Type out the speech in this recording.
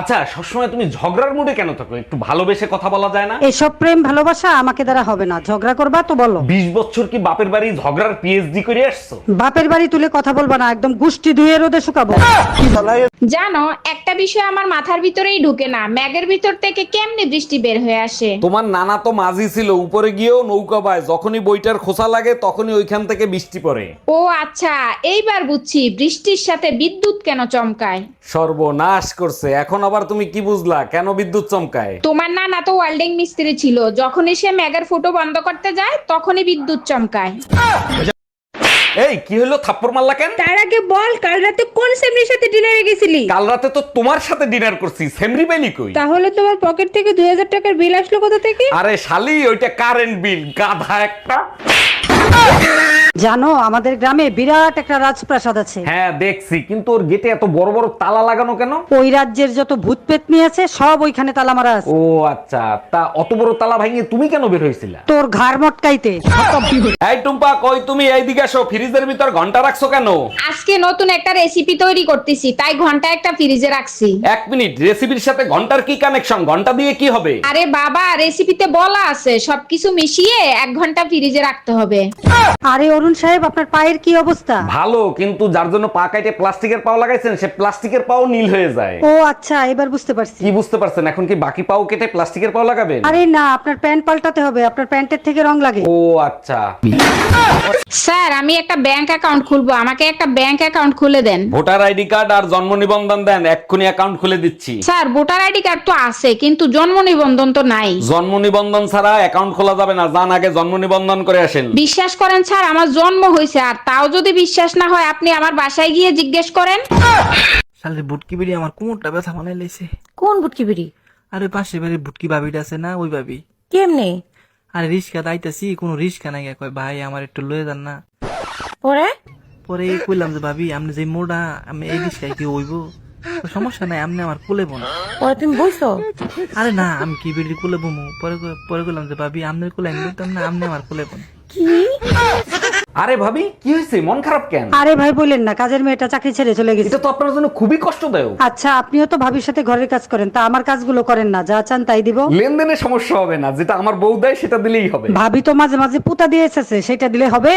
আচ্ছা সবসময় তুমি ঝগড়ার মুডে কেন থাকো? একটু ভালোবেসে কথা বলা যায় না? এসব প্রেম ভালোবাসা আমাকে দ্বারা হবে না। ঝগড়া করবা তো বলো। বিশ বছর কি বাপের বাড়ি ঝগড়ার পিএইচডি করে আসছো? বাপের বাড়ি তুলে কথা বলবা না একদম গুষ্টি ধুয়ে রোদে শুকাবো। জানো একটা বিষয় আমার মাথার ভিতরেই ঢুকে না। ম্যাগের ভিতর থেকে কেমনে বৃষ্টি বের হয়ে আসে? তোমার নানা তো মাঝি ছিল উপরে গিয়েও নৌকা পায় যখনই বইটার খোসা লাগে তখনই ওইখান থেকে বৃষ্টি পড়ে। ও আচ্ছা এইবার বুঝছি বৃষ্টির সাথে বিদ্যুৎ কেন চমকায়? সর্বনাশ করছে। এখন আবার তুমি কি বুঝলা? কেন বিদ্যুৎ চমকায়? তোমার নানা তো ওয়েল্ডিং মিস্ত্রি ছিল। যখনই সে ম্যাগের ফুটো বন্ধ করতে যায় তখনই বিদ্যুৎ চমকায়। এই কি হলো থাপ্পড় মারলা কেন? তার আগে বল কাল রাতে কোন সেমরির সাথে ডিনারে গেছিলি? কাল রাতে তো তোমার সাথে ডিনার করছি। সেমরি বেলি কই? তাহলে তোমার পকেট থেকে দুই হাজার টাকার বিল আসলো কোথা থেকে? আরে শালি ওইটা কারেন্ট বিল গাধা একটা। জানো আমাদের গ্রামে বিরাট একটা রাজপ্রাসাদ আছে। হ্যাঁ দেখছি। কিন্তু ওর গেটে এত বড় বড় তালা লাগানো কেন? ওই রাজ্যের যত ভূত পেতনি আছে সব ওইখানে তালা মারা আছে। ও আচ্ছা। তা অত বড় তালা ভাঙিয়ে তুমি কেন বের হয়েছিলা? তোর ঘাড় মটকাইতে। এই টুম্পা কই তুমি? এইদিকে আসো। ফ্রিজের ভিতর ঘণ্টা রাখছো কেন? আজকে নতুন একটা রেসিপি তৈরি করতেছি। তাই ঘণ্টা একটা ফ্রিজে রাখছি। এক মিনিট। রেসিপির সাথে ঘণ্টার কি কানেকশন ঘণ্টা দিয়ে কি হবে? আরে বাবা রেসিপিতে বলা আছে। সবকিছু মিশিয়ে এক ঘণ্টা ফ্রিজে রাখতে হবে। আরে অরুণ সাহেব আপনার পায়ের কি অবস্থা? ভালো কিন্তু যার জন্য পা কাইটে প্লাস্টিকের পাও লাগাইছেন সে প্লাস্টিকের পাও নীল হয়ে যায়। ও আচ্ছা এবার বুঝতে পারছি। কি বুঝতে পারছেন? এখন কি বাকি পাও কেটে প্লাস্টিকের পাও লাগাবেন? আরে না আপনার প্যান্ট পাল্টাতে হবে আপনার প্যান্টের থেকে রং লাগে। ও আচ্ছা। স্যার আমি একটা ব্যাংক অ্যাকাউন্ট খুলবো আমাকে একটা ব্যাংক অ্যাকাউন্ট খুলে দেন। ভোটার আইডি কার্ড আর জন্ম নিবন্ধন দেন এক্ষুনি অ্যাকাউন্ট খুলে দিচ্ছি। স্যার ভোটার আইডি কার্ড তো আছে কিন্তু জন্ম নিবন্ধন তো নাই। জন্ম নিবন্ধন ছাড়া অ্যাকাউন্ট খোলা যাবে না যান আগে জন্ম নিবন্ধন করে আসেন। বিশ্বাস করেন স্যার আমার জন্ম হয়েছে আর তাও যদি বিশ্বাস না হয় আপনি আমার বাসায় গিয়ে জিজ্ঞেস করেন। শালের বুটকি বেরিয়ে আমার কোমরটা ব্যথা বানাই লাইছে। কোন বুটকি বিড়ি? আর পাশে বাড়ির বুটকি বাবিটা আছে না ওই বাবি কেমনে? আরে রিক্সা দাইতাছি কোনো রিক্সা নাই কয় ভাই আমার একটু লয়ে যান না। পরে? পরে কইলাম যে ভাবি আপনি যে মোড়া আমি এই রিক্সায় কি হইব? সমস্যা নাই আপনি আমার কোলে বোন। পরে তুমি বইছো? আরে না আমি কি বেরিয়ে কোলে বমু? পরে পরে কইলাম যে ভাবি আপনার কোলে আমি বলতাম না আপনি আমার কোলে বোন। আরে ভাবি কি হয়েছে? মন খারাপ কেন? আরে ভাই বলেন না কাজের মেয়েটা চাকরি ছেড়ে চলে গেছে। এটা তো আপনার জন্য খুবই কষ্টদায়ক। আচ্ছা আপনিও তো ভাবির সাথে ঘরের কাজ করেন তা আমার কাজগুলো করেন না যা চান তাই দিব। লেনদেনে সমস্যা হবে না যেটা আমার বউ দেয় সেটা দিলেই হবে। ভাবি তো মাঝে মাঝে পুতা দিয়ে এসেছে সেটা দিলে হবে?